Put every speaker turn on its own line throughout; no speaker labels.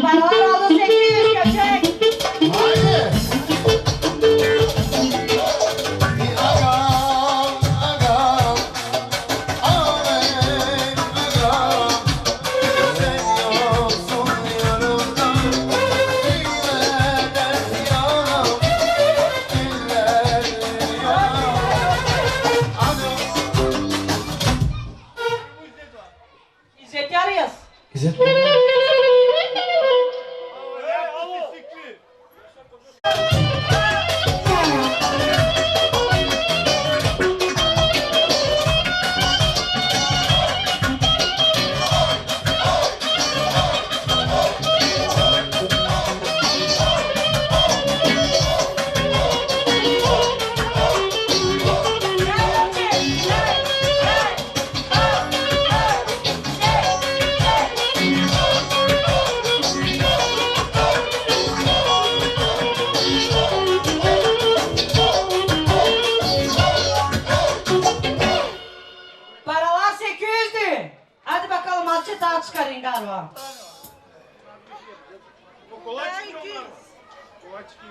Valora você então,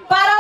para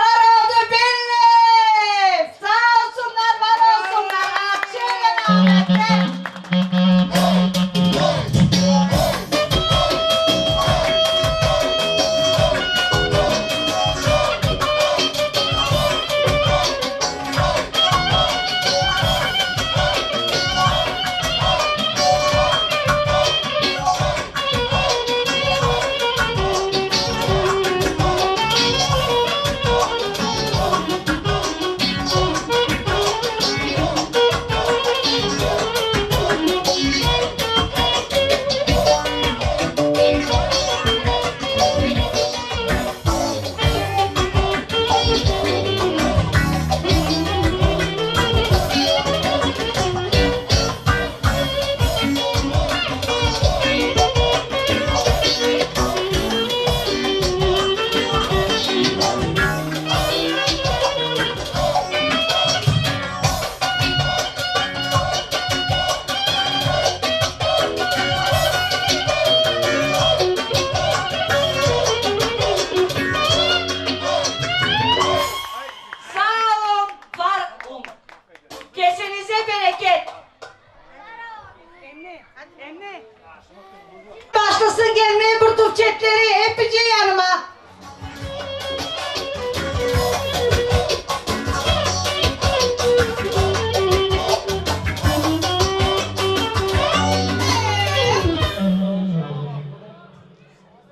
Başlasın gelmeye bu tufçetleri hepince yanıma.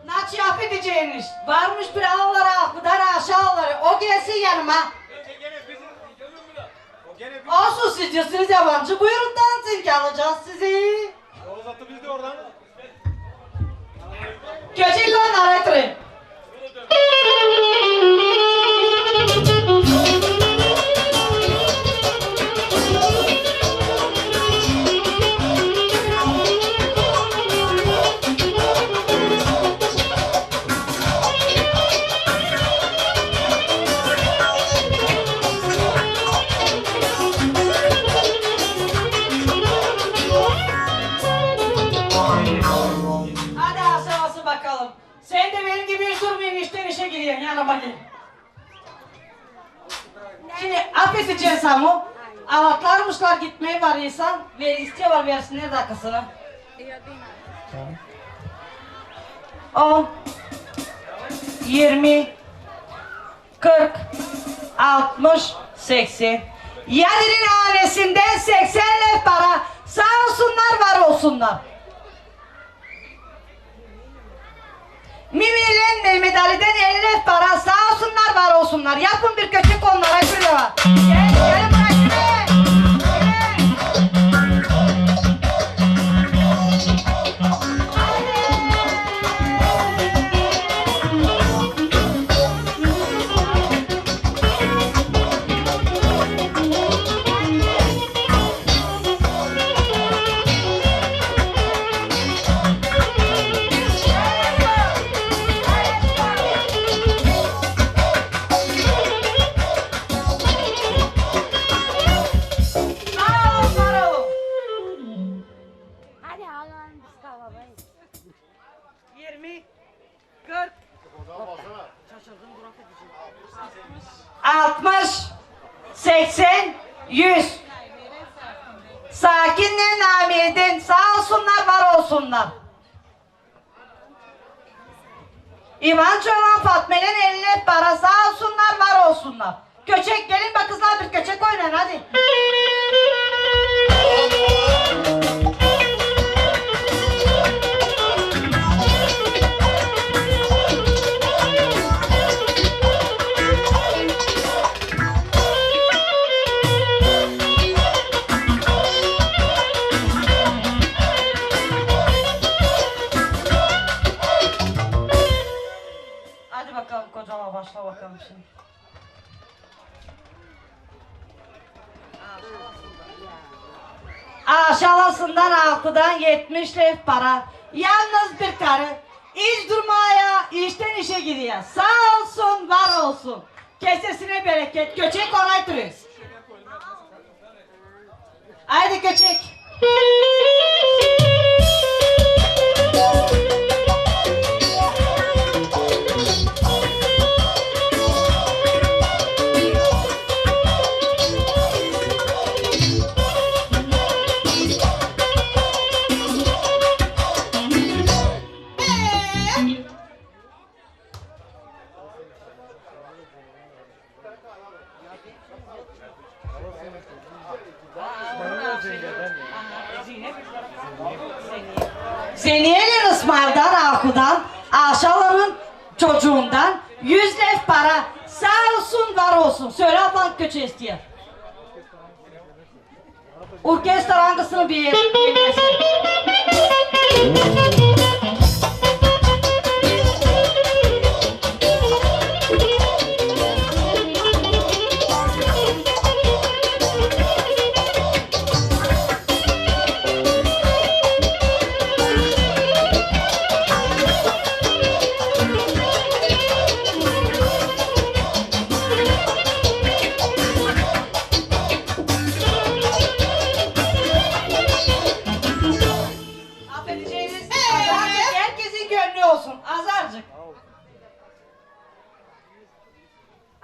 Naç yap edeceğiniz. Varmış bir ağlara, da aşağıları. O gelsin yanıma. Olsun siz diyorsunuz yabancı. Buyurun dansın ki alacağız sizi. Sen de benim gibi hiç durmayın işten işe giriyorsun yanıma gel. Şimdi affedeceğim Samu. Avatlarmışlar gitmeye var insan ve istiyorlar versinler dakikasını. 10 20 40 60 80 Yadinin hanesinden 80 lef para sağ olsunlar var olsunlar. Mimi ile Mehmet Ali'den 50 lef olsunlar. İvan Çoğlan Fatme'nin eline para sağ olsunlar var olsunlar. Köçek gelin bak kızlar bir köçek oynayın. Hadi Aşağısından altıdan yetmiş lev para. Yalnız bir karı. İş durmaya, işten işe gidiyor. Sağ olsun, var olsun. Kesesine bereket. Göçek onay duruyoruz. Haydi göçek. sobie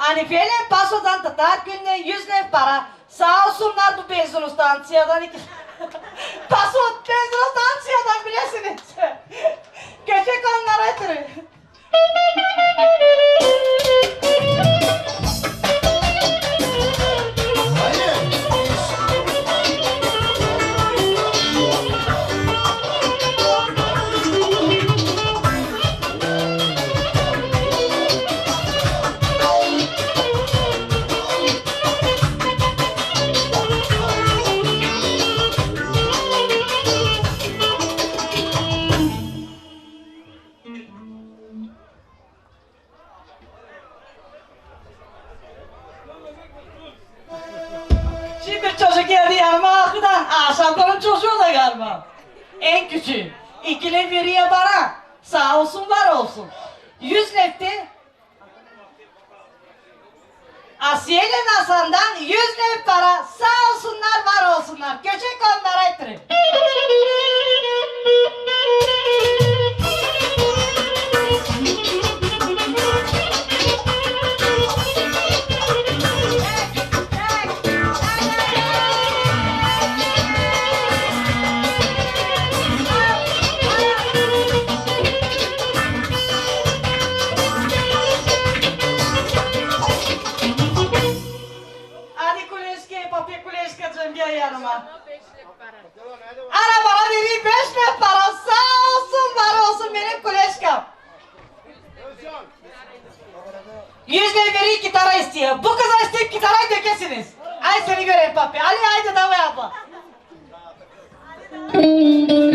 Hanife'yle pasodan tutar günden yüz lev para. Sağ olsunlar bu benzin stansiyadan. Paso benzin stansiyadan bilesiniz. Göçek onlara ötürü. Hasan'dan yüz lef para. Sağ olsunlar var olsunlar. Göçek onlara ettirin. Kuleşke gel yanıma. Ana bana vereyim beş lef para. Sağ olsun var olsun benim Kuleşkam. Yüz lef vereyim gitara istiyor. Bu kıza isteyip gitarayı dökesiniz. Ay seni göreyim papi. Ali haydi davay abla.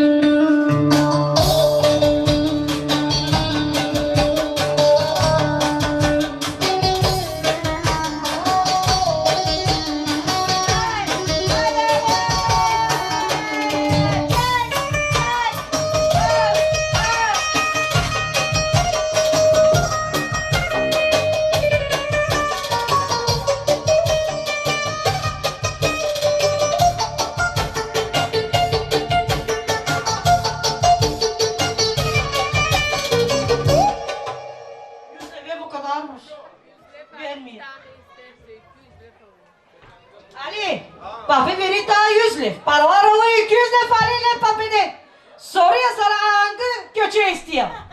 hangi köçeği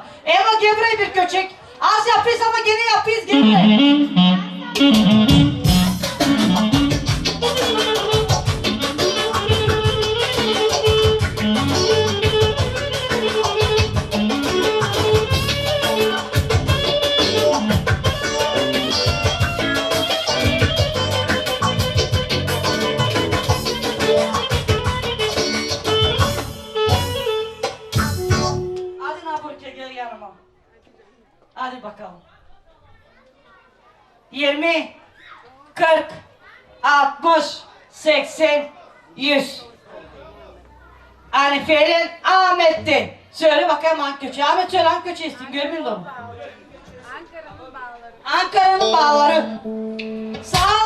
var olsunlar. Emo gebre bir köçek. Az yapıyız ama gene yapıyız gebre. Hadi bakalım. 20 40 60 80 100 Hanife'nin Ahmet'ti. Söyle bakayım hangi köçe. Ahmet söyle hangi köçe istiyorsun görmüyor musun?
Ankara'nın bağları.
Ankara'nın bağları. Sağ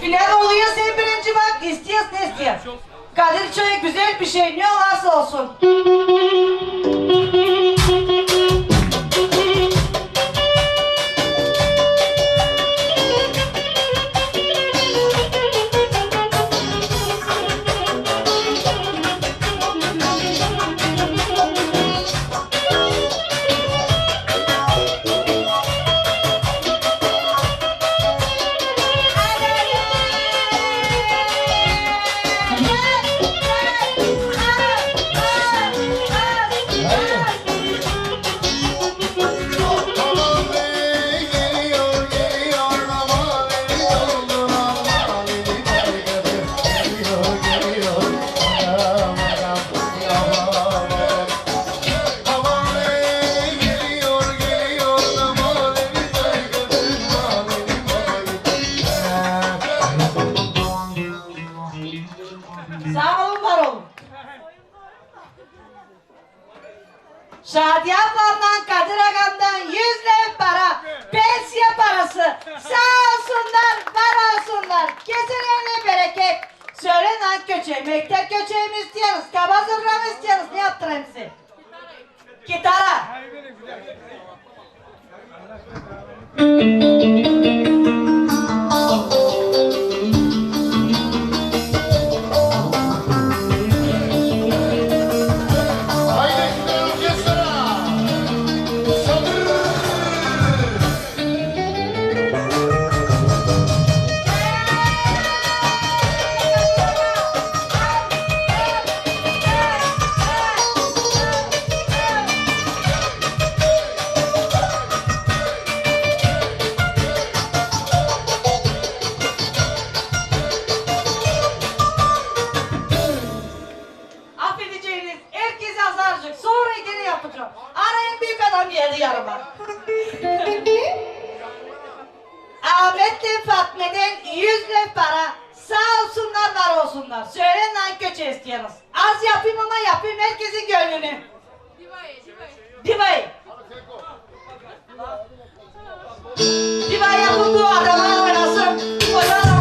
Final oluyor sen birinci bak istiyorsun ne istiyorsun. Kadir Çayı güzel bir şey ne olursa olsun. Sağ olun var olun. Şadiye ablamdan Kadir Agam'dan yüz lira para, pensiye parası. Sağ olsunlar, var olsunlar. Keselerine bereket. Söyleyin hangi köçeği, mektep köçeği mi istiyorsunuz, kaba zurna mı istiyorsunuz, ne yaptırayım size? Gitara.
Haydi herkese azarcık. Sonra gene yapacağım. Arayın büyük adam geldi yarıma. Ahmet'le Fatme'den yüzle para. Sağ olsunlar var olsunlar. Söyleyin Söyle nankö çeskiyoruz. Az yapayım ama yapayım herkesin gönlünü.
Divay, divay.
Divay. Divay yapın bu adama oynasın. Oynasın.